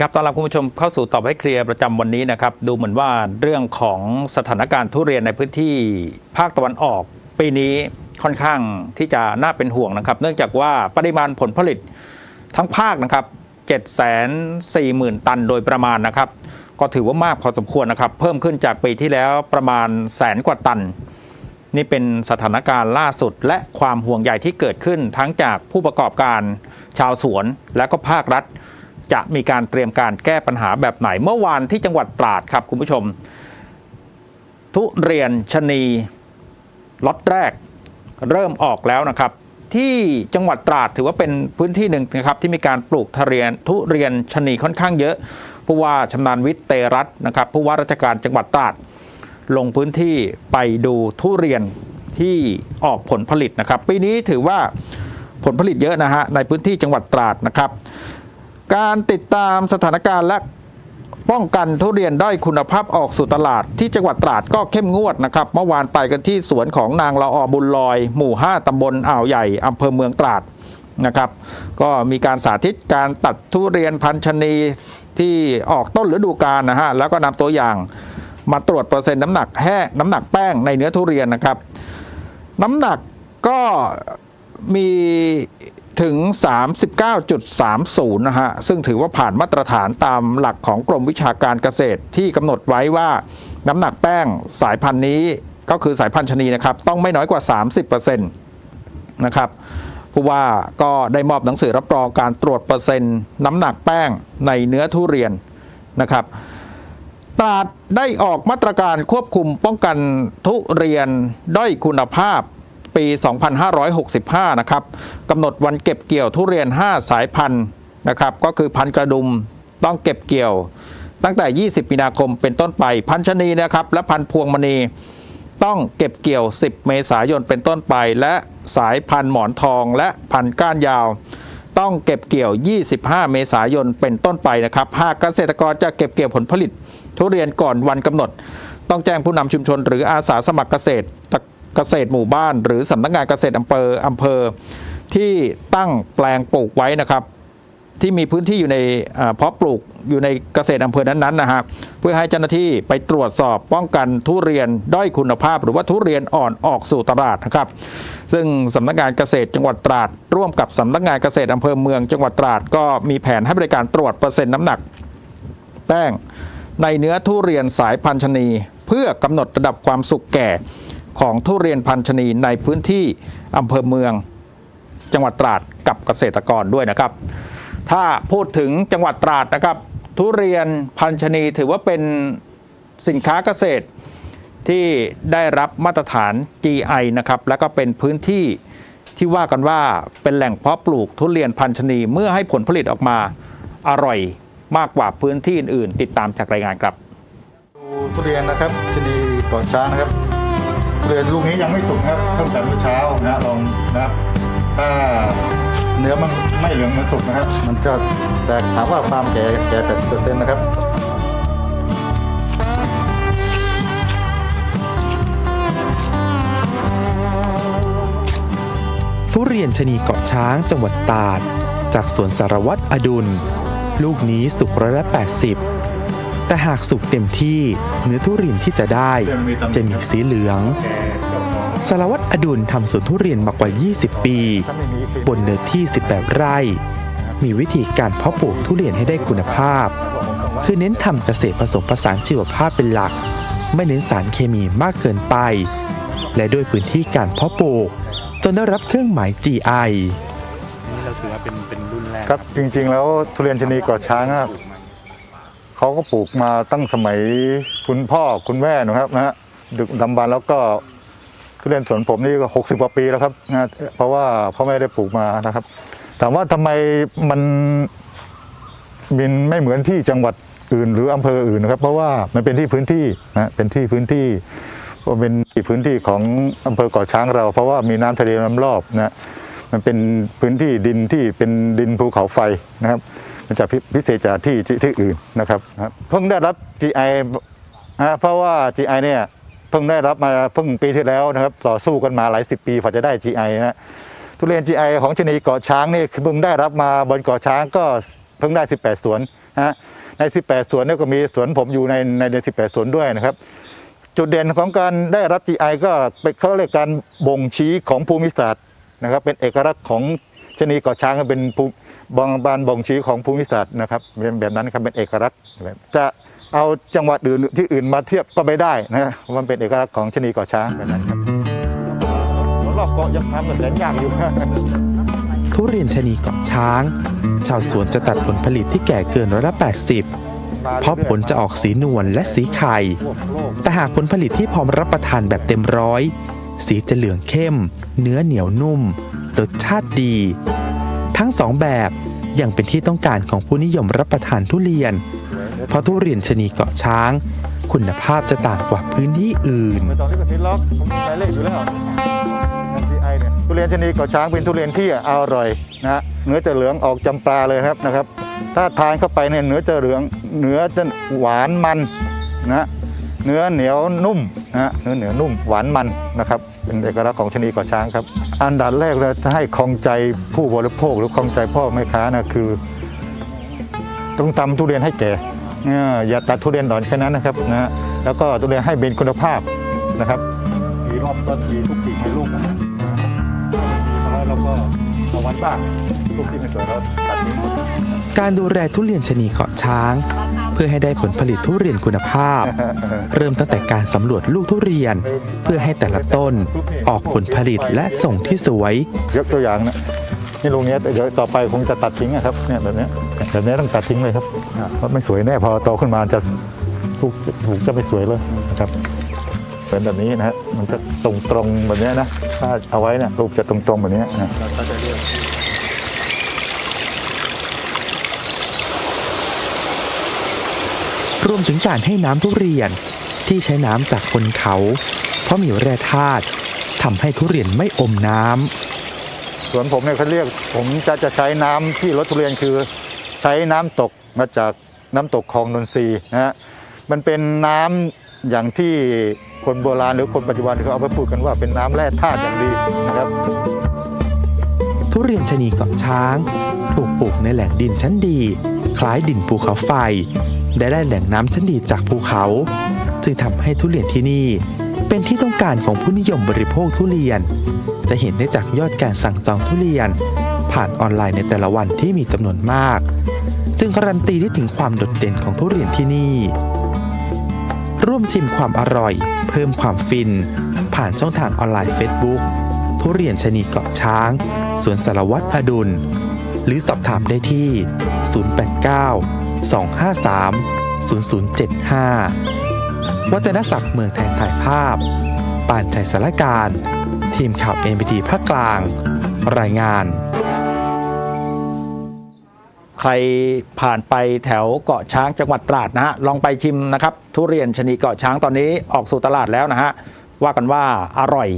ดีครับ ต้อนรับคุณผู้ชมเข้าสู่ตอบให้เคลียร์ประจำวันนี้นะครับ ดูเหมือนว่าเรื่องของสถานการณ์ทุเรียนในพื้นที่ภาคตะวันออก ปีนี้ค่อนข้างที่จะน่าเป็นห่วงนะครับ เนื่องจากว่าปริมาณผลผลิตทั้งภาคนะครับ 740,000 ตันโดยประมาณนะครับ ก็ถือว่ามากพอสมควรนะครับ เพิ่มขึ้นจากปีที่แล้วประมาณแสนกว่าตัน นี่เป็นสถานการณ์ล่าสุด และความห่วงใยที่เกิดขึ้นทั้งจากผู้ประกอบการชาวสวน และก็ภาครัฐ จะมีการเตรียมการแก้ปัญหาแบบไหนเมื่อวานที่จังหวัดตราดครับคุณผู้ชม ทุเรียนชะนีล็อตแรกเริ่มออกแล้วนะครับ ที่จังหวัดตราดถือว่าเป็นพื้นที่หนึ่งนะครับ ที่มีการปลูกทุเรียนทุเรียนชะนีค่อนข้างเยอะผู้ว่าชำนาญวิทย์เตรัตน์นะครับผู้ว่าราชการจังหวัดตราดลงพื้นที่ไปดูทุเรียนที่ออกผลผลิตนะครับ ปีนี้ถือว่าผลผลิตเยอะนะฮะในพื้นที่จังหวัดตราดนะครับ การติดตามสถานการณ์และป้องกันทุเรียนด้อยคุณภาพออกสู่ตลาด ที่จังหวัดตราดก็เข้มงวดนะครับ เมื่อวานไปกันที่สวนของนางละออบุญลอย หมู่ 5ตำบลอ่าวใหญ่อำเภอเมืองตราดนะครับ ก็มีการสาธิตการตัดทุเรียนพันชนีที่ออกต้นฤดูกาลนะฮะแล้วก็นำตัวอย่างมาตรวจเปอร์เซ็นต์น้ำหนักแห้งน้ำหนักแป้งในเนื้อทุเรียนนะครับ น้ำหนักก็มี ถึง 39.30 นะฮะ ซึ่งถือว่าผ่านมาตรฐานตามหลักของกรมวิชาการเกษตรที่กำหนดไว้ว่าน้ำหนักแป้งสายพันธุ์นี้ก็คือสายพันธุ์ชนีนะครับ ต้องไม่น้อยกว่า 30%นะครับผู้ว่าก็ได้มอบหนังสือรับรองการตรวจเปอร์เซ็นต์น้ำหนักแป้งในเนื้อทุเรียนนะครับตราดได้ออกมาตรการควบคุมป้องกันทุเรียนด้อยคุณภาพ ปี 2565 นะครับกำหนดวันเก็บเกี่ยวทุเรียน 5 สายพันธุ์นะครับก็คือพันธุ์กระดุมต้องเก็บเกี่ยว ตั้งแต่ 20 มีนาคมเป็นต้นไป พันธุ์ชนีนะครับและพันธุ์พวงมณีต้องเก็บเกี่ยว 10 เมษายนเป็นต้นไป และสายพันธุ์หมอนทองและพันธุ์ก้านยาว ต้องเก็บเกี่ยว 25 เมษายนเป็นต้นไปนะครับหากเกษตรกรจะเก็บเกี่ยวผลผลิต ทุเรียนก่อนวันกำหนด ต้องแจ้งผู้นำชุมชน หรืออาสาสมัครเกษตร เกษตรหมู่บ้าน หรือสำนักงานเกษตรอำเภออำเภอ ที่ตั้งแปลงปลูกไว้นะครับ ที่มีพื้นที่อยู่ในเพาะปลูกอยู่ในเกษตรอำเภอนั้นๆนะฮะเพื่อให้เจ้าหน้าที่ไปตรวจสอบป้องกันทุเรียนด้อยคุณภาพ หรือว่าทุเรียนอ่อนออกสู่ตลาดนะครับ ซึ่งสำนักงานเกษตรจังหวัดตราด ร่วมกับสำนักงานเกษตรอำเภอเมืองจังหวัดตราดก็มีแผนให้บริการตรวจเปอร์เซ็นต์น้ำหนักแป้งในเนื้อทุเรียนสายพันธุ์ชนี เพื่อกำหนดระดับความสุกแก่ ของทุเรียนพันชนีในพื้นที่อำเภอเมือง จังหวัดตราดกับเกษตรกรด้วยนะครับ ถ้าพูดถึงจังหวัดตราดนะครับ ทุเรียนพันชนีถือว่าเป็นสินค้าเกษตรที่ได้รับมาตรฐาน GI นะครับ แล้วก็เป็นพื้นที่ที่ว่ากันว่าเป็นแหล่งเพาะปลูกทุเรียนพันชนีเมื่อให้ผลผลิตออกมาอร่อยมากกว่าพื้นที่อื่นๆ ติดตามจากรายงานครับ ทุเรียนนะครับชนีก่อนช้างนะครับ เรียนลูกนี้ยังไม่สุกครับเพิ่งแต่เมื่อเช้านะลองนะครับถ้าเนื้อมันไม่เหลืองมันสุกนะครับ มันจะแต่ถามว่าความแก่แก่แปดเปอร์เซ็นต์นะครับทุเรียนชนีเกาะช้างจังหวัดตราด จากสวนสารวัตรอดุล ลูกนี้สุกร้อยละ80 แต่หากสุกเต็มที่เนื้อทุเรียนที่จะได้จะมีสีเหลือง สารวัตรอดุลทำสวนทุเรียนมากว่า 20ปีถ้าไม่มีบนเนื้อที่ 18 ไร่ มีวิธีการเพาะปลูกทุเรียนให้ได้คุณภาพ คือเน้นทำเกษตรผสมผสานชีวภาพเป็นหลัก ไม่เน้นสารเคมีมากเกินไป และด้วยพื้นที่การเพาะปลูก จนได้รับเครื่องหมาย GI นี่เราถือว่าเป็นเป็นรุ่นแรกครับจริงๆ แล้วทุเรียนชนีก่อนช้างอะ เขาก็ปลูกมาตั้งสมัยคุณพ่อคุณแม่นะครับนะฮะดึกดำบรรพ์แล้วก็ทุเรียนสวนผมนี่ก็หกสิบกว่าปีแล้วครับนะเพราะว่าพ่อแม่ได้ปลูกมานะครับ ถามว่าทำไมมันมินไม่เหมือนที่จังหวัดอื่น หรืออำเภออื่นนะครับ เพราะว่ามันเป็นที่พื้นที่นะเป็นที่พื้นที่ก็เป็นที่พื้นที่ของอำเภอเก่อช้างเรา เพราะว่ามีน้ำทะเลน้ำรอบนะมันเป็นพื้นที่ดินที่เป็นดินภูเขาไฟนะครับ มันจะพิเศษจากที่ที่อื่นนะครับเพิ่งได้รับ GI เพราะว่า GI เนี่ยเพิ่งได้รับมาเพิ่งปีที่แล้วนะครับ ต่อสู้กันมาหลายสิบปีกว่าจะได้ GI นะทุเรียน GI ของชนีเกาะช้างนี่คือเพิ่งได้รับมาบนเกาะช้างก็เพิ่งได้ 18 สวนนะฮะใน 18 สวนเนี่ยก็มีสวนผมอยู่ในในใน18 สวนด้วยนะครับ จุดเด่นของการได้รับ GI ก็เป็นเขาเรียกการบ่งชี้ของภูมิศาสตร์นะครับ เป็นเอกลักษณ์ของชนีเกาะช้างเป็นภู บางบานบ่งชี้ของภูมิศาสตร์นะครับเป็นแบบนั้นครับเป็นเอกลักษณ์จะเอาจังหวัดอื่นที่อื่นมาเทียบก็ไม่ได้นะมันเป็นเอกลักษณ์ของชนีเกาะช้างแบบนั้นครับรอบเกาะยังทำกันแสนยากอยู่ทุเรียนชนีเกาะช้าง ชาวสวนจะตัดผลผลิตที่แก่เกินร้อยละ 80 เพราะผลจะออกสีนวลและสีไข่ แต่หากผลผลิตที่พร้อมรับประทานแบบเต็มร้อย สีจะเหลืองเข้ม เนื้อเหนียวนุ่ม รสชาติดี ทั้งสองแบบยังเป็นที่ต้องการของผู้นิยมรับประทานทุเรียน เพราะทุเรียนชนีเกาะช้าง คุณภาพจะต่างกว่าพื้นที่อื่นไม่ต้องนี่ก็ทินล็อกผมใช้เลขอยู่แล้ว NCI เนี่ยทุเรียนชนีเกาะช้างเป็นทุเรียนที่อร่อยนะฮะเนื้อจะเหลืองออกจำปาเลยครับนะครับ ถ้าทานเข้าไปเนี่ยเนื้อจะเหลืองเนื้อจะหวานมันนะฮะเนื้อเหนียวนุ่ม นะฮะเนื้อเหนียวนุ่มหวานมันนะครับ เป็นเอกลักษณ์ของชะนีเกาะช้างครับ อันดับแรกเลยจะให้คลองใจผู้บริโภคหรือคลองใจพ่อแม่ค้านะคือต้องทำทุเรียนให้แก่เอออย่าตัดทุเรียนดอนแค่นั้นนะครับนะฮะแล้วก็ทุเรียนให้เป็นคุณภาพนะครับปีรอบต้นปีทุกปีให้ลูกนะแล้วเราก็เอาวันบ้างทุกที่ไม่สวยเราตัดทิ้งหมดการดูแลทุเรียนชะนีเกาะช้างเพื่อให้ได้ผลผลิตทุเรียนคุณภาพ เริ่มตั้งแต่การสำรวจลูกทุเรียน เพื่อให้แต่ละต้นออกผลผลิตและส่งที่สวย ยกตัวอย่างนะนี่ลุงเนี้ยเดี๋ยวต่อไปคงจะตัดทิ้งอะครับเนี่ยแบบเนี้ยแบบเนี้ยต้องตัดทิ้งเลยครับเพราะไม่สวยแน่พอโตขึ้นมาจะลูกลูกจะไม่สวยเลยนะครับเป็นแบบนี้นะฮะมันจะตรงตรงแบบเนี้ยนะถ้าเอาไว้เนี่ยลูกจะตรงตรงแบบเนี้ยนะ รวมถึงการให้น้ำทุเรียนที่ใช้น้ำจากบนเขา เพราะมีแร่ธาตุทำให้ทุเรียนไม่อมน้ำส่วนผมเนี่ยเขาเรียกผมจะจะใช้น้ำที่รถทุเรียนคือ ใช้น้ำตกมาจากน้ำตกคลองนนทรีย์นะฮะมันเป็นน้ำอย่างที่คนโบราณหรือคนปัจจุบันเขาเอาไปพูดกันว่าเป็นน้ำแร่ธาตุอย่างดีนะครับ ทุเรียนชะนีเกาะช้าง ถูกปลูกในแหล่งดินชั้นดี คล้ายดินภูเขาไฟ ได้ได้แหล่งน้ำชั้นดีจากภูเขา จึงทำให้ทุเรียนที่นี่ เป็นที่ต้องการของผู้นิยมบริโภคทุเรียน จะเห็นได้จากยอดการสั่งจองทุเรียน ผ่านออนไลน์ในแต่ละวันที่มีจำนวนมาก จึงการันตีได้ถึงความโดดเด่นของทุเรียนที่นี่ ร่วมชิมความอร่อย เพิ่มความฟิน ผ่านช่องทางออนไลน์ Facebook ทุเรียนชนีเกาะช้างสวนสารวัตรอดุล หรือสอบถามได้ที่ 089 253 0075 วัจนศักดิ์เมืองแทนถ่ายภาพ ป่านชัยสารการ ทีมข่าว NBT ภาคกลาง รายงาน ใครผ่านไปแถวเกาะช้างจังหวัดตราดนะฮะ ลองไปชิมนะครับ ทุเรียนชนีเกาะช้างตอนนี้ออกสู่ตลาดแล้วนะฮะ ว่ากันว่าอร่อย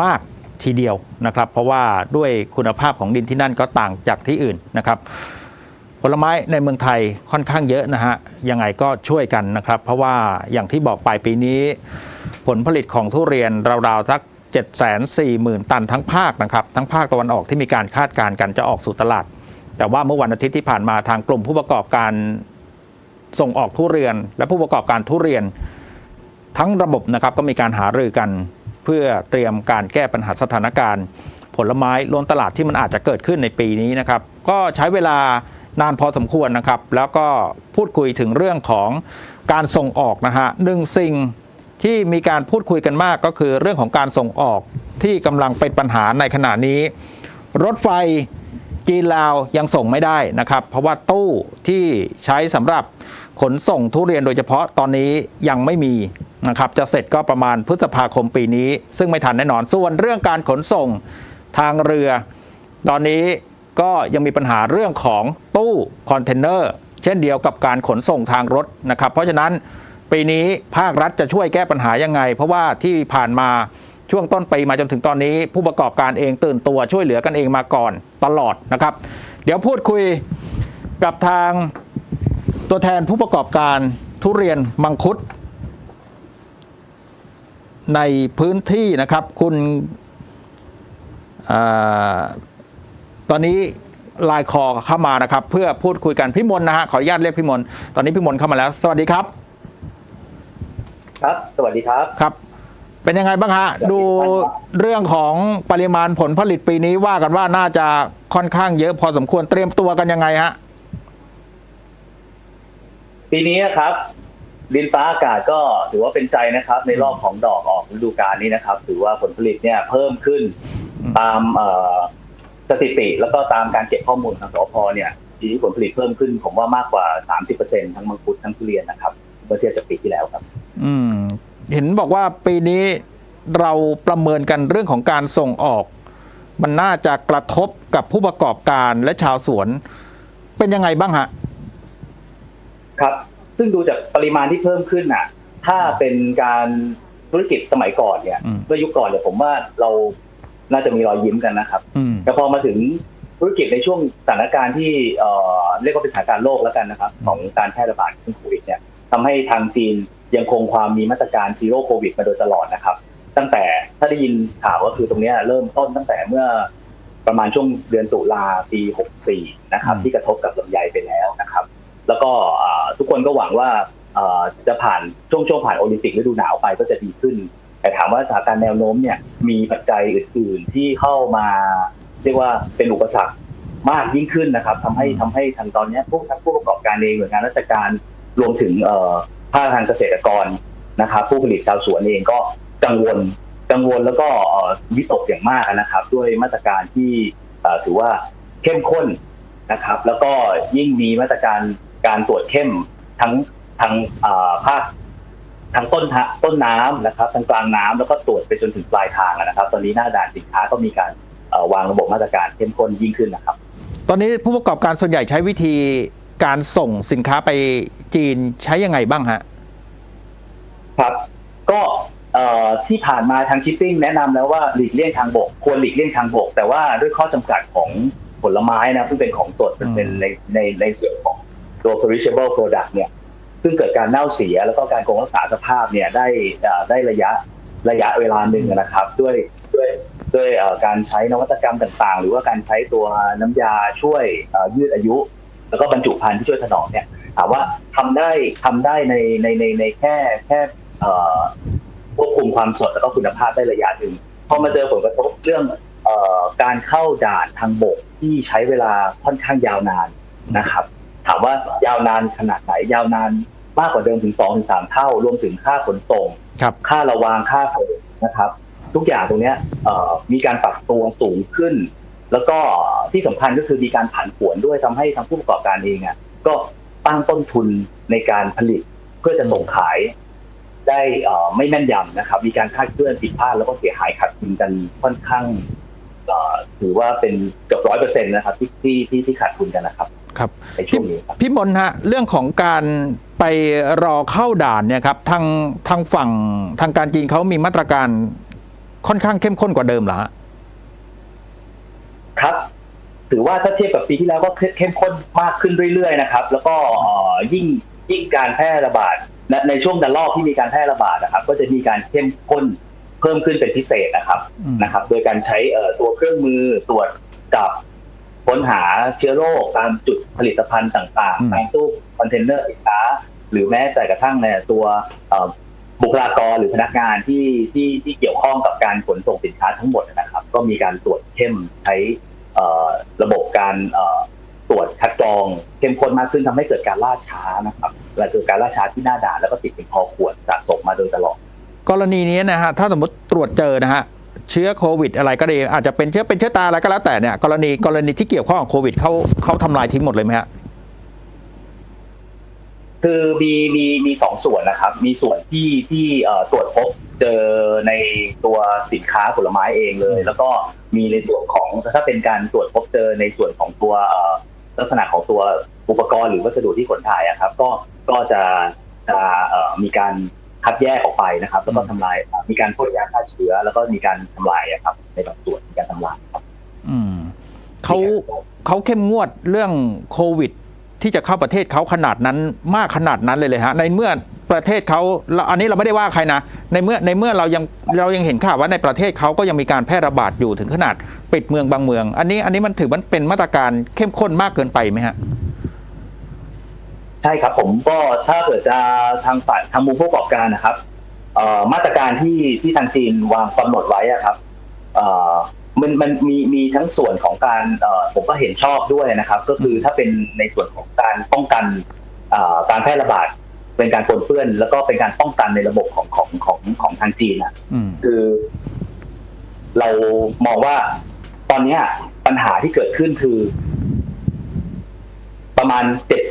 มากทีเดียวนะครับ เพราะว่าด้วยคุณภาพของดินที่นั่นก็ต่างจากที่อื่นนะครับ ผลไม้ในเมืองไทยค่อนข้างเยอะนะฮะยังไงก็ช่วยกันนะครับ เพราะว่าอย่างที่บอกไปปีนี้ ผลผลิตของทุเรียนราวๆสัก7 4 0 0 0 0 ตันทั้งภาคนะครับ ทั้งภาคตะวันออกที่มีการคาดการณ์กันจะออกสู่ตลาด แต่ว่าเมื่อวันอาทิตย์ที่ผ่านมาทางกลุ่มผู้ประกอบการส่งออกทุเรียน และผู้ประกอบการทุเรียน ทั้งระบบนะครับก็มีการหารือกัน เพื่อเตรียมการแก้ปัญหาสถานการณ์ ผลไม้ล้นตลาดที่มันอาจจะเกิดขึ้นในปีนี้นะครับ ก็ใช้เวลา นานพอสมควรนะครับ แล้วก็พูดคุยถึงเรื่องของการส่งออกนะฮะหนึ่งสิ่งที่มีการพูดคุยกันมากก็คือเรื่องของการส่งออกที่กำลังเป็นปัญหาในขณะนี้ รถไฟจีนลาวยังส่งไม่ได้นะครับ เพราะว่าตู้ที่ใช้สำหรับขนส่งทุเรียนโดยเฉพาะตอนนี้ยังไม่มีนะครับจะเสร็จก็ประมาณพฤษภาคมปีนี้ ซึ่งไม่ทันแน่นอนส่วนเรื่องการขนส่งทางเรือ ตอนนี้ ก็ยังมีปัญหาเรื่องของตู้คอนเทนเนอร์เช่นเดียวกับการขนส่งทางรถนะครับ เพราะฉะนั้นปีนี้ภาครัฐจะช่วยแก้ปัญหายังไง เพราะว่าที่ผ่านมาช่วงต้นปีมาจนถึงตอนนี้ ผู้ประกอบการเองตื่นตัวช่วยเหลือกันเองมาก่อนตลอดนะครับ เดี๋ยวพูดคุยกับทางตัวแทนผู้ประกอบการทุเรียนมังคุด ในพื้นที่นะครับ คุณ ตอนนี้ไลน์คอเข้ามานะครับ เพื่อพูดคุยกันพี่มนต์นะฮะขออนุญาตเรียกพี่มนต์ตอนนี้พี่มนต์เข้ามาแล้ว สวัสดีครับ ครับ สวัสดีครับครับ เป็นยังไงบ้างฮะ ดูเรื่องของปริมาณผลผลิตปีนี้ว่ากันว่าน่าจะค่อนข้างเยอะพอสมควรเตรียมตัวกันยังไงฮะปีนี้ครับดินฟ้าอากาศก็ถือว่าเป็นใจนะครับ ในรอบของดอกออกฤดูกาลนี้นะครับ ถือว่าผลผลิตเนี่ยเพิ่มขึ้นอืมตามเอ่อ สถิติแล้วก็ตามการเก็บข้อมูลของสพเนี่ยปีนี้ผลผลิตเพิ่มขึ้น ผมว่ามากกว่า 30%ทั้งมังคุดทั้งทุเรียนนะครับเมื่อเทียบจากปีที่แล้วครับ อืม เห็นบอกว่าปีนี้เราประเมินกันเรื่องของการส่งออก มันน่าจะกระทบกับผู้ประกอบการและชาวสวน เป็นยังไงบ้างฮะครับ ซึ่งดูจากปริมาณที่เพิ่มขึ้นน่ะ ถ้าเป็นการธุรกิจสมัยก่อนเนี่ยอืมเมื่อยุคก่อนเนี่ยผมว่าเรา น่าจะมีรอยยิ้มกันนะครับอืมแต่พอมาถึงธุรกิจในช่วงสถานการณ์ที่เอ่อเรียกว่าเป็นสถานการณ์โลกแล้วกันนะครับ ของการแพร่ระบาดของโควิดเนี่ยทำให้ทางจีนยังคงความมีมาตรการซีโร่โควิดมาโดยตลอดนะครับ ตั้งแต่ถ้าได้ยินข่าวก็คือตรงเนี้ยเริ่มต้นตั้งแต่เมื่อประมาณช่วงเดือนตุลาปี 64 นะครับอืมที่กระทบกับลำไยไปแล้วนะครับ แล้วก็อ่าทุกคนก็หวังว่าอ่าจะผ่านช่วงช่วงผ่านโอลิมปิกฤดูหนาวไปก็จะดีขึ้น แต่ถามว่าสถานการณ์แนวโน้มเนี่ยมีปัจจัยอื่น ๆ ที่เข้ามาเรียกว่าเป็นอุปสรรคมากยิ่งขึ้นนะครับทำให้ทำให้ทางตอนเนี้ยพวกทั้งผู้ประกอบการเองหน่วยงานราชการรวมถึงเอ่อภาคทางเกษตรกรนะครับ ผู้ผลิตชาวสวนเองก็กังวลกังวลแล้วก็เอ่อวิตกอย่างมากนะครับ ด้วยมาตรการที่เอ่อถือว่าเข้มข้นนะครับ แล้วก็ยิ่งมีมาตรการการตรวจเข้มทั้งทางเอ่อภาค ทางต้นทะต้นน้ำนะครับทางกลางน้ำแล้วก็ตรวจไปจนถึงปลายทางนะครับ ตอนนี้หน้าด่านสินค้าก็มีการเอ่อวางระบบมาตรการเข้มข้นยิ่งขึ้นนะครับ ตอนนี้ผู้ประกอบการส่วนใหญ่ใช้วิธีการส่งสินค้าไปจีนใช้ยังไงบ้างฮะครับ ก็เอ่อที่ผ่านมาทางชิปปิ้งแนะนำแล้วว่าหลีกเลี่ยงทางบก ควรหลีกเลี่ยงทางบก แต่ว่าด้วยข้อจำกัดของผลไม้นะซึ่งเป็นของสดเป็นเป็นในในในส่วนของตัว perishable product เนี่ย ซึ่งเกิดการเน่าเสีย แล้วก็การคงรักษาสภาพเนี่ยได้ได้ระยะระยะเวลาหนึ่งนะครับ ด้วยด้วยด้วยการใช้นวัตกรรมต่างๆ หรือว่าการใช้ตัวน้ำยาช่วยยืดอายุ แล้วก็บรรจุภัณฑ์ที่ช่วยถนอมเนี่ยถามว่าทำได้ทำได้ในในในในแค่แค่ควบคุมความสดแล้วก็คุณภาพได้ระยะหนึ่งพอมาเจอผลกระทบเรื่องอการเข้าด่านทางบกที่ใช้เวลาค่อนข้างยาวนานนะครับ ถามว่ายาวนานขนาดไหน ยาวนานมากกว่าเดิมถึงสองถึงสามเท่า รวมถึงค่าขนส่งครับค่าระวางค่าเปิดนะครับ ทุกอย่างตรงเนี้ยเอ่อมีการปรับตัวสูงขึ้น แล้วก็ที่สำคัญก็คือมีการผันผวนด้วยทำให้ทางผู้ประกอบการเองอะก็ตั้งต้นทุนในการผลิตเพื่อจะส่งขายได้เอ่อไม่แม่นยำนะครับ มีการคลาดเคลื่อนผิดพลาดแล้วก็เสียหายขาดทุนกันค่อนข้างเอ่อถือว่าเป็นเกือบร้อยเปอร์เซ็นต์นะครับที่ที่ที่ที่ขาดทุนกันนะครับ ครับในช่วงนี้ครับพี่มนต์ฮะเรื่องของการไปรอเข้าด่านเนี่ยครับทางทางฝั่งทางการจีนเขามีมาตรการค่อนข้างเข้มข้นกว่าเดิมเหรอฮะครับถือว่าถ้าเทียบกับปีที่แล้วก็เข้มข้นมากขึ้นเรื่อยๆนะครับ แล้วก็เอ่อยิ่งยิ่งการแพร่ระบาดและในช่วงระลอกที่มีการแพร่ระบาดนะครับ ก็จะมีการเข้มข้นเพิ่มขึ้นเป็นพิเศษนะครับอืมนะครับ โดยการใช้เอ่อตัวเครื่องมือตรวจจับ ค้นหาเชื้อโรคตามจุดผลิตภัณฑ์ต่าง ๆ ตามตู้คอนเทนเนอร์สินค้า หรือแม้แต่กระทั่งในตัวเอ่อบุคลากรหรือพนักงานที่ที่ที่เกี่ยวข้องกับการขนส่งสินค้าทั้งหมดนะครับ ก็มีการตรวจเข้มใช้เอ่อระบบการเอ่อตรวจคัดกรองเข้มข้นมากขึ้นทำให้เกิดการล่าช้านะครับและเกิดการล่าช้าที่หน้าด่านแล้วก็ติดเป็นคอขวดสะสมมาโดยตลอด กรณีนี้นะฮะถ้าสมมติตรวจเจอนะฮะ เชื้อโควิด อะไรก็ดีอาจจะเป็นเชื้อเป็นเชื้อตาอะไรก็แล้วแต่เนี่ยกรณีกรณีที่เกี่ยวข้องกับโควิดเขาเขาทำลายทิ้งหมดเลยไหมฮะคือมีมีมีสองส่วนนะครับ มีส่วนที่ที่ตรวจพบเจอในตัวสินค้าผลไม้เองเลย แล้วก็มีในส่วนของถ้าเป็นการตรวจพบเจอในส่วนของตัวลักษณะของตัวอุปกรณ์หรือวัสดุที่ขนถ่ายอะครับ ก็ก็จะจะมีการ คัดแยกออกไปนะครับ แล้วก็ทำลายมีการพ่นยาฆ่าเชื้อ แล้วก็มีการทำลายอะครับ ในบางส่วนมีการทำลายครับ อืมเขาเขาเข้มงวดเรื่องโควิด ที่จะเข้าประเทศเขาขนาดนั้นมากขนาดนั้นเลยเลยฮะในเมื่อประเทศเขาเราอันนี้เราไม่ได้ว่าใครนะ ในเมื่อในเมื่อเรายังเรายังเห็นข่าวว่าในประเทศเขาก็ยังมีการแพร่ระบาดอยู่ถึงขนาดปิดเมืองบางเมือง อันนี้อันนี้มันถือมันเป็นมาตรการเข้มข้นมากเกินไปไหมฮะ ใช่ครับผมก็ถ้าเกิดจะทางฝ่ายทางมุมผู้ประกอบการนะครับเอ่อมาตรการที่ที่ทางจีนวางกำหนดไว้อะครับเอ่อมันมันมีมีทั้งส่วนของการเอ่อผมก็เห็นชอบด้วยนะครับ ก็คือถ้าเป็นในส่วนของการป้องกันเอ่อการแพร่ระบาดเป็นการปนเปื้อน แล้วก็เป็นการป้องกันในระบบของของของของทางจีนอะอืมคือ เรามองว่าตอนเนี้ยปัญหาที่เกิดขึ้นคือ ประมาณ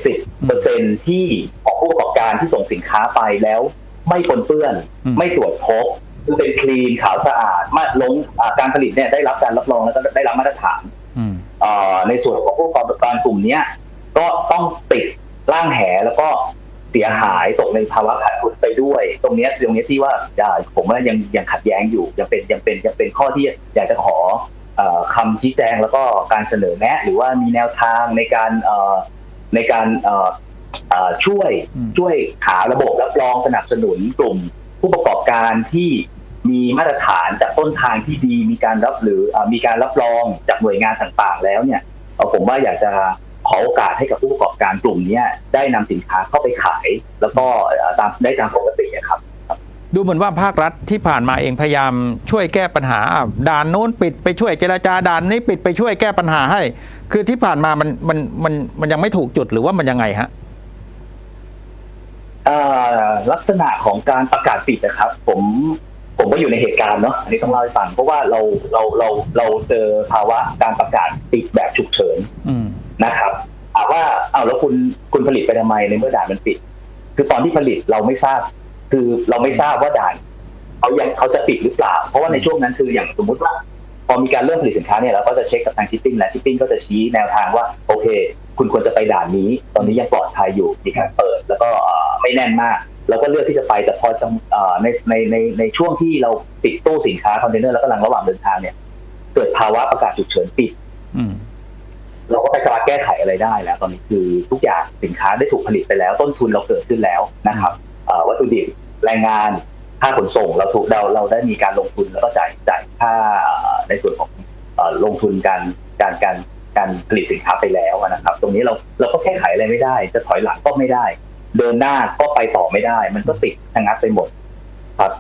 70เปอร์เซ็นที่ของผู้ประกอบการที่ส่งสินค้าไปแล้วไม่ปนเปื้อนอืมไม่ตรวจพบคือเป็นคลีนขาวสะอาด มาลงอ่าการผลิตเนี่ยได้รับการรับรองแล้วก็ได้รับมาตรฐานอืมเอ่อในส่วนของผู้ประกอบการกลุ่มเนี้ยก็ต้องติดร่างแหแล้วก็เสียหายตกในภาวะขาดทุนไปด้วย ตรงเนี้ยตรงเนี้ยที่ว่าอ่าผมว่ายังยังขัดแย้งอยู่ยังเป็นยังเป็นยังเป็นข้อที่อยากจะขอเอ่อคำชี้แจงแล้วก็การเสนอแนะ หรือว่ามีแนวทางในการเอ่อ ในการเอ่อเอ่อช่วยอืมช่วยหาระบบรับรองสนับสนุนกลุ่ม ผู้ประกอบการที่มีมาตรฐานจากต้นทางที่ดี มีการรับหรือเอ่อมีการรับรองจากหน่วยงานต่างๆ แล้วเนี่ยเอ่อผมว่าอยากจะขอโอกาสให้กับผู้ประกอบการกลุ่มเนี้ยได้นำสินค้าเข้าไปขาย แล้วก็เอ่อตามได้ตามปกติอะครับ ดูเหมือนว่าภาครัฐที่ผ่านมาเองพยายามช่วยแก้ปัญหาอะด่านโน้นปิดไปช่วยเจรจาด่านนี้ปิดไปช่วยแก้ปัญหาให้ คือที่ผ่านมามันมันมันมันยังไม่ถูกจุดหรือว่ามันยังไงฮะเอ่อลักษณะของการประกาศปิดนะครับ ผมผมก็อยู่ในเหตุการณ์เนาะอันนี้ต้องเล่าให้ฟังเพราะว่าเราเราเราเราเจอภาวะการประกาศปิดแบบฉุกเฉินอืมนะครับถามว่าเอาแล้วคุณคุณผลิตไปทำไมในเมื่อด่านมันปิด คือตอนที่ผลิตเราไม่ทราบ คือเราไม่ทราบว่าด่านเขายังเขาจะปิดหรือเปล่า เพราะว่าในช่วงนั้นคืออย่างสมมุติว่า พอมีการเริ่มผลิตสินค้าเนี่ยเราก็จะเช็คกับทางชิปปิ้งและชิปปิ้งก็จะชี้แนวทางว่า โอเค คุณควรจะไปด่านนี้ ตอนนี้ยังปลอดภัยอยู่มีการเปิด แล้วก็เอ่อไม่แน่นมาก แล้วก็เลือกที่จะไปแต่พอจังเอ่อในในในในช่วงที่เราติดตู้สินค้าคอนเทนเนอร์แล้วกำลังระหว่างเดินทางเนี่ย เกิดภาวะประกาศฉุกเฉินปิดอืมเราก็ไม่สามารถแก้ไขอะไรได้แล้ว ตอนนี้คือทุกอย่างสินค้าได้ถูกผลิตไปแล้ว ต้นทุนเราเกิดขึ้นแล้วนะครับเอ่อ วัตถุดิบแรงงานค่าขนส่งเราถูกเราเราได้มีการลงทุนแล้วก็จ่ายจ่ายค่าในส่วนของลงทุนการการการการผลิตสินค้าไปแล้วนะครับ ตรงนี้เราเราก็แก้ไขอะไรไม่ได้ จะถอยหลังก็ไม่ได้ เดินหน้าก็ไปต่อไม่ได้ มันก็ติดชะงักไปหมดครับ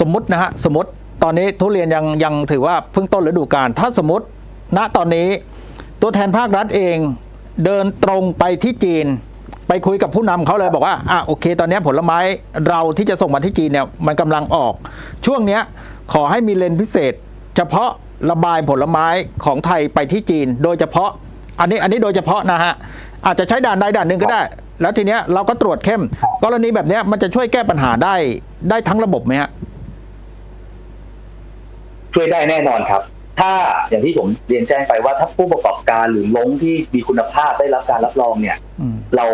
สมมตินะฮะสมมติตอนนี้ทุเรียนยังยังถือว่าเพิ่งต้นฤดูกาลถ้าสมมติณตอนนี้ตัวแทนภาครัฐเอง เดินตรงไปที่จีน ไปคุยกับผู้นำเขาเลยบอกว่าอะโอเค ตอนนี้ผลไม้เราที่จะส่งมาที่จีนเนี่ยมันกำลังออก ช่วงเนี้ยขอให้มีเลนพิเศษ เฉพาะระบายผลไม้ของไทยไปที่จีน โดยเฉพาะอันนี้อันนี้โดยเฉพาะนะฮะอาจจะใช้ด่านใดด่านหนึ่งก็ได้ แล้วทีเนี้ยเราก็ตรวจเข้ม กรณีแบบเนี้ยมันจะช่วยแก้ปัญหาได้ได้ทั้งระบบไหมฮะช่วยได้แน่นอนครับ ถ้าอย่างที่ผมเรียนแจ้งไปว่าถ้าผู้ประกอบการหรือลงที่มีคุณภาพได้รับการรับรองเนี่ยอืมเรา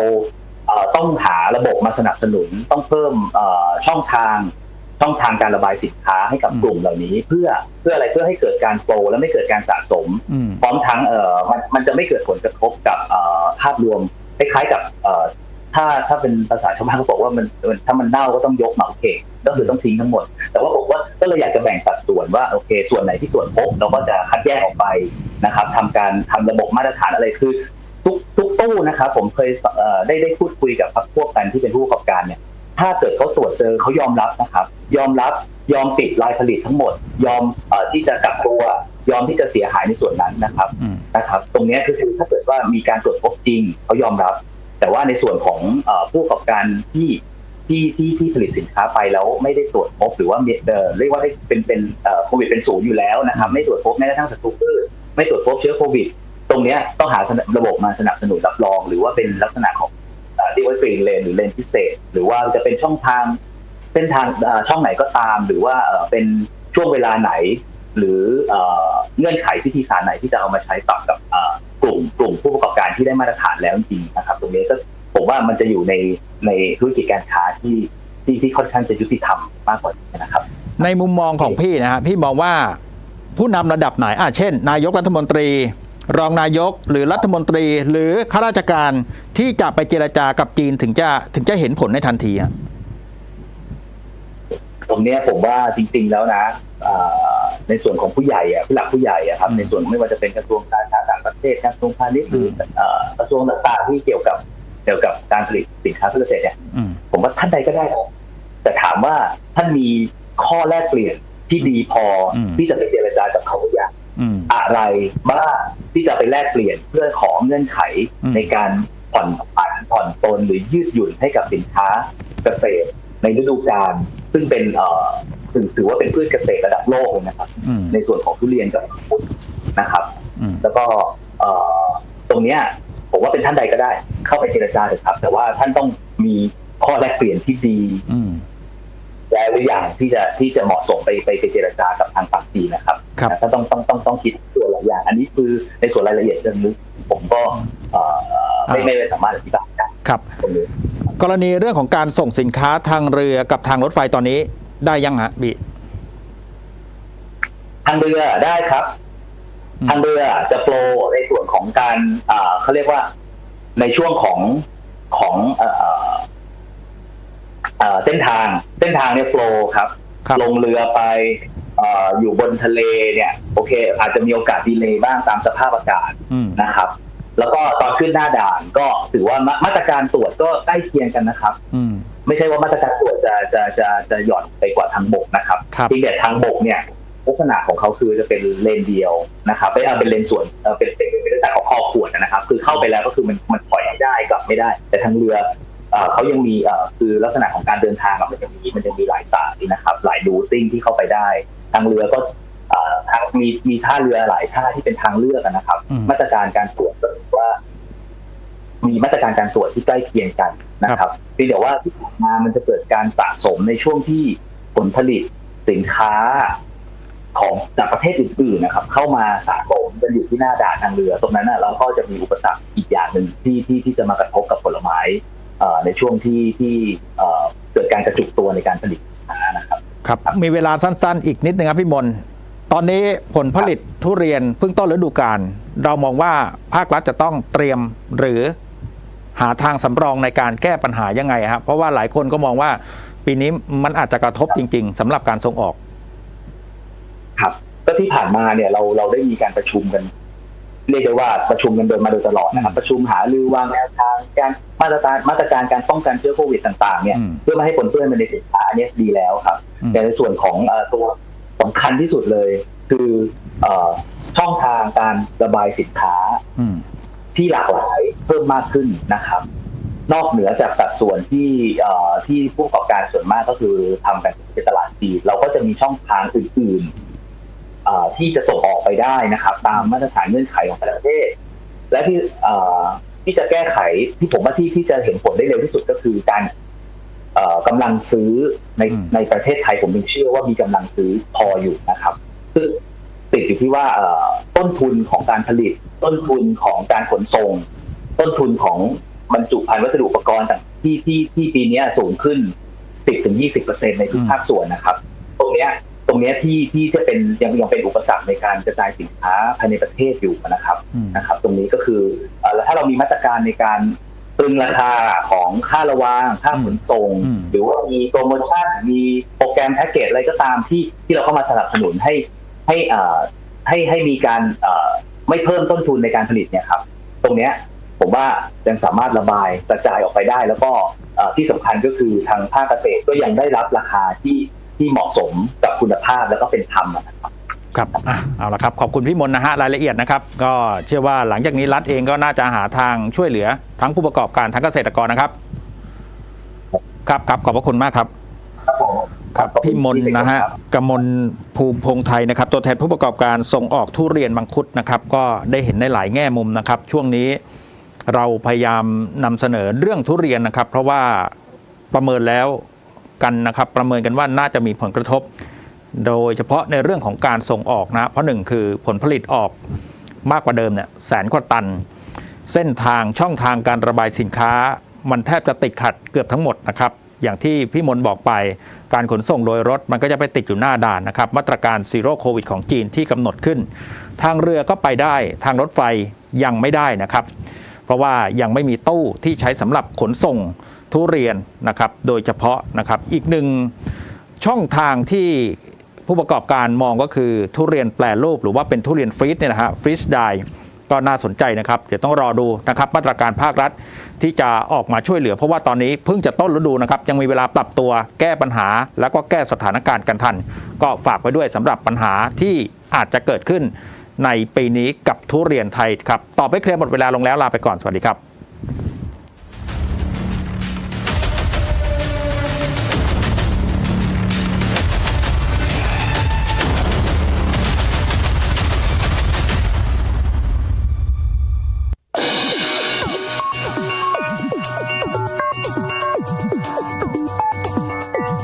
เอ่อต้องหาระบบมาสนับสนุนต้องเพิ่มเอ่อช่องทางช่องทางการระบายสินค้าให้กับอืมกลุ่มเหล่านี้ เพื่อเพื่ออะไรเพื่อให้เกิดการโฟลว์และไม่เกิดการสะสมอืมพร้อมทั้งเอ่อมันมันจะไม่เกิดผลกระทบกับเอ่อภาพรวมคล้ายๆกับเอ่อ ถ้าถ้าเป็นภาษาชาวบ้านเขาบอกว่ามันมันถ้ามันเน่าก็ต้องยกเหมาเข่งก็คือต้องทิ้งทั้งหมด แต่ว่าผมว่าก็เลยอยากจะแบ่งสัดส่วนว่าโอเค ส่วนไหนที่ตรวจพบเราก็จะคัดแยกออกไปนะครับทำการทำระบบมาตรฐานอะไรคือทุกทุกตู้นะครับผมเคยเอ่อได้ได้พูดคุยกับพักพวกกันที่เป็นผู้ประกอบการเนี่ยถ้าเกิดเขาตรวจเจอเขายอมรับนะครับ ยอมรับยอมปิดรายผลิตทั้งหมด ยอมเออที่จะกักตัวยอมที่จะเสียหายในส่วนนั้นนะครับอืมนะครับ ตรงเนี้ยก็คือถ้าเกิดว่ามีการตรวจพบจริงเขายอมรับ แต่ว่าในส่วนของผู้ประกอบการที่ที่ที่ที่ผลิตสินค้าไปแล้วไม่ได้ตรวจพบหรือว่าเเรียกว่าได้เป็นเป็นโควิดเป็นศูนย์อยู่แล้วนะครับไม่ตรวจพบแม้กระทั่งศัตรูพืชไม่ตรวจพบเชื้อโควิด ตรงเนี้ยต้องหาระบบมาสนับสนุนรับรอง หรือว่าเป็นลักษณะของเอ่อที่ว่าฟรีเลนหรือเลนพิเศษ หรือว่าจะเป็นช่องทางเส้นทางช่องไหนก็ตาม หรือว่าเป็นช่วงเวลาไหน หรือเงื่อนไขพิธีสารไหนที่จะเอามาใช้ปรับกับ กลุ่มกลุ่มผู้ประกอบการที่ได้มาตรฐานแล้วจริงๆนะครับ ตรงนี้ก็ผมว่ามันจะอยู่ในในธุรกิจการค้าที่ที่ที่ค่อนข้างจะยุติธรรมมากกว่านี้นะครับ ในมุมมองของพี่นะฮะพี่มองว่าผู้นำระดับไหนอะเช่น นายกรัฐมนตรี รองนายกหรือรัฐมนตรี หรือข้าราชการที่จะไปเจรจากับจีนถึงจะถึงจะเห็นผลในทันทีฮะตรงเนี้ยผมว่าจริง ๆ แล้วนะอ่าในส่วนของผู้ใหญ่อะผู้หลักผู้ใหญ่อะครับ ในส่วนไม่ว่าจะเป็นกระทรวงการค้าต่างประ เทศกระทรวงพาณิชย์หรือเอ่อกระทรวงต่างๆที่เกี่ยวกับเกี่ยวกับการผลิตสินค้าเพื่อเกษตรเนี่ยอืมผมว่าท่านใดก็ได้ครับแต่ถามว่าท่านมีข้อแลกเปลี่ยนที่ดีพออมที่จะไปเจรจากับเขาหรือยังอืมอะไรบ้างที่จะไปแลกเปลี่ยนเพื่อขอเงื่อนไขอืมในการผ่อนผันผ่อนปลนหรือยืดหยุ่นให้กับสินค้าเกษตร ในฤดูกาลซึ่งเป็นเอ่อถือถือว่าเป็นพืชเกษตรระดับโลกเลยนะครับอืมในส่วนของทุเรียนกับมังคุดนะครับอืมแล้วก็เอ่อ ตรงเนี้ยผมว่าเป็นท่านใดก็ได้ เข้าไปเจรจาเถอะครับ แต่ว่าท่านต้องมีข้อแลกเปลี่ยนที่ดีอืมแล้วหรืออย่างที่จะที่จะเหมาะสมไปไปไปเจรจากับทางฝั่งจีนนะครับครับถ้าต้องต้องต้องต้องคิดตัวหลายอย่าง อันนี้คือในส่วนรายละเอียดเชิงลึกผมก็เอ่อไม่ไม่สามารถอธิบายได้ครับตรงนี้กรณีเรื่องของการส่งสินค้าทางเรือกับทางรถไฟตอนนี้ได้ยังฮะบีทางเรือได้ครับอืม ทางเรือจะโปรในส่วนของการอ่าเขาเรียกว่าในช่วงของของเอ่อเอ่อเส้นทาง เส้นทางเนี่ยโปรครับครับ ลงเรือไปเอออยู่บนทะเลเนี่ย โอเค อาจจะมีโอกาสดีเลย์บ้างตามสภาพอากาศอืมนะครับ แล้วก็ตอนขึ้นหน้าด่านก็ถือว่ามามาตรการตรวจก็ใกล้เคียงกันนะครับอืมไม่ใช่ว่ามาตรการตรวจจะจะจะจะหย่อนไปกว่าทางบกนะครับครับเพียงแต่ทางบกเนี่ย ลักษณะของเขาคือจะเป็นเลนเดียวนะครับไม่เอาเป็นเลนส่วนเอ่อเป็นเป็นเป็นลักษณะของคอขวดนะครับ คือเข้าไปแล้วก็คือมันมันปล่อยไม่ได้กลับไม่ได้ แต่ทางเรือเอ่อเขายังมีเอ่อคือลักษณะของการเดินทางอะมันจะมีมันจะมีหลายสายนะครับ หลายดูติ้งที่เข้าไปได้ ทางเรือก็เอ่อทางมีมีท่าเรือหลายท่าที่เป็นทางเลือกอะนะครับอืมมาตรการการตรวจก็ถือว่า มีมาตรการการตรวจที่ใกล้เคียงกันนะครับเพียงแต่ว่าที่ผ่านมามันจะเกิดการสะสมในช่วงที่ผลผลิตสินค้า ของจากประเทศอื่นๆนะครับเข้ามาสะสมกันอยู่ที่หน้าด่านทางเรือ ตรงนั้นนะเราก็จะมีอุปสรรคอีกอย่างหนึ่งที่ที่ที่จะมากระทบกับผลไม้ในช่วงที่ที่เกิดการกระจุกตัวในการผลิตนค้านะครับครับ มีเวลาสั้นๆ อีกนิดนึงครับพี่มนตอนนี้ผลผลิตทุเรียนเพิ่งต้นฤดูกาลเรามองว่าภาครัฐจะต้องเตรียมหรือหาทางสำรองในการแก้ปัญหายังไงครับเพราะว่าหลายคนก็มองว่าปีนี้มันอาจจะกระทบจริง ๆสำหรับการส่งออก ครับ ก็ที่ผ่านมาเนี่ยเราเราได้มีการประชุมกัน เรียกได้ว่าประชุมกันโดยมาโดยตลอดนะครับ ประชุมหารือวางแนวทางการมาตรการมาตรการการป้องกันเชื้อโควิดต่างๆเนี่ยอืมเพื่อไม่ให้ผลเปื้อนไปในสินค้าเนี่ยดีแล้วครับอืมแต่ในส่วนของเอ่อตัวสำคัญที่สุดเลย คือเอ่อช่องทางการระบายสินค้าอืมที่หลากหลายเพิ่มมากขึ้นนะครับ นอกเหนือจากสัดส่วนที่เอ่อที่ผู้ประกอบการส่วนมากก็คือทำกันที่ตลาดจีนเราก็จะมีช่องทางอื่นๆเอ่อ ที่จะส่งออกไปได้นะครับ ตามมาตรฐานเงื่อนไขของแต่ละประเทศ และที่เอ่อที่จะแก้ไขที่ผมว่าที่ที่จะเห็นผลได้เร็วที่สุดก็คือการเอ่อกำลังซื้อในอืมในประเทศไทยผมยังเชื่อว่ามีกำลังซื้อพออยู่นะครับซึ่งติดอยู่ที่ว่าเอ่อต้นทุนของการผลิต ต้นทุนของการขนส่ง ต้นทุนของบรรจุภัณฑ์วัสดุอุปกรณ์ต่างที่ที่ที่ปีเนี้ยสูงขึ้น 10-20%ในทุกอืมภาคส่วนนะครับ ตรงเนี้ย ตรงเนี้ยที่ที่จะเป็นยังยังเป็นอุปสรรคในการกระจายสินค้าภายในประเทศอยู่นะครับอืมนะครับ ตรงนี้ก็คือเอ่อแล้วถ้าเรามีมาตรการในการตรึงราคาของค่าระวางค่าขนส่งอืมหรือว่ามีโปรโมชั่นมีโปรแกรมแพ็กเกจอะไรก็ตามที่ที่เราเข้ามาสนับสนุนให้ให้เอ่อให้ให้มีการเอ่อไม่เพิ่มต้นทุนในการผลิตเนี่ยครับ ตรงเนี้ยผมว่ายังสามารถระบายกระจายออกไปได้ แล้วก็เอ่อที่สำคัญก็คือทางภาคเกษตรก็ยังได้รับราคาที่ ที่เหมาะสมกับคุณภาพแล้วก็เป็นธรรมนะครับครับอะเอาละครับ ขอบคุณพี่มนนะฮะรายละเอียดนะครับ ก็เชื่อว่าหลังจากนี้รัฐเองก็น่าจะหาทางช่วยเหลือ ทั้งผู้ประกอบการทั้งเกษตรกรนะครับ ครับครับขอบพระคุณมากครับ ครับผมครับพี่มนนะฮะกมลภูมิพงษ์ไทยนะครับ ตัวแทนผู้ประกอบการส่งออกทุเรียนมังคุดนะครับ ก็ได้เห็นในหลายแง่มุมนะครับ ช่วงนี้เราพยายามนำเสนอเรื่องทุเรียนนะครับ เพราะว่าประเมินแล้ว กันนะครับ ประเมินกันว่าน่าจะมีผลกระทบ โดยเฉพาะในเรื่องของการส่งออกนะ เพราะหนึ่งคือผลผลิตออกมากกว่าเดิมเนี่ยแสนกว่าตัน เส้นทางช่องทางการระบายสินค้า มันแทบจะติดขัดเกือบทั้งหมดนะครับอย่างที่พี่มนบอกไปการขนส่งโดยรถมันก็จะไปติดอยู่หน้าด่านนะครับ มาตรการซีโร่โควิดของจีนที่กำหนดขึ้น ทางเรือก็ไปได้ ทางรถไฟยังไม่ได้นะครับ เพราะว่ายังไม่มีตู้ที่ใช้สำหรับขนส่งทุเรียนนะครับโดยเฉพาะนะครับอีกหนึ่งช่องทางที่ผู้ประกอบการมองก็คือทุเรียนแปรรูปหรือว่าเป็นทุเรียนฟรีซเนี่ยนะฮะฟรีซไดก็น่าสนใจนะครับ เดี๋ยวต้องรอดูนะครับมาตรการภาครัฐที่จะออกมาช่วยเหลือ เพราะว่าตอนนี้เพิ่งจะต้นฤดูนะครับยังมีเวลาปรับตัวแก้ปัญหา แล้วก็แก้สถานการณ์กันทัน ก็ฝากไว้ด้วยสำหรับปัญหาที่อาจจะเกิดขึ้น ในปีนี้กับทุเรียนไทยครับตอบไม่เคลียร์หมดเวลาลงแล้วลาไปก่อนสวัสดีครับ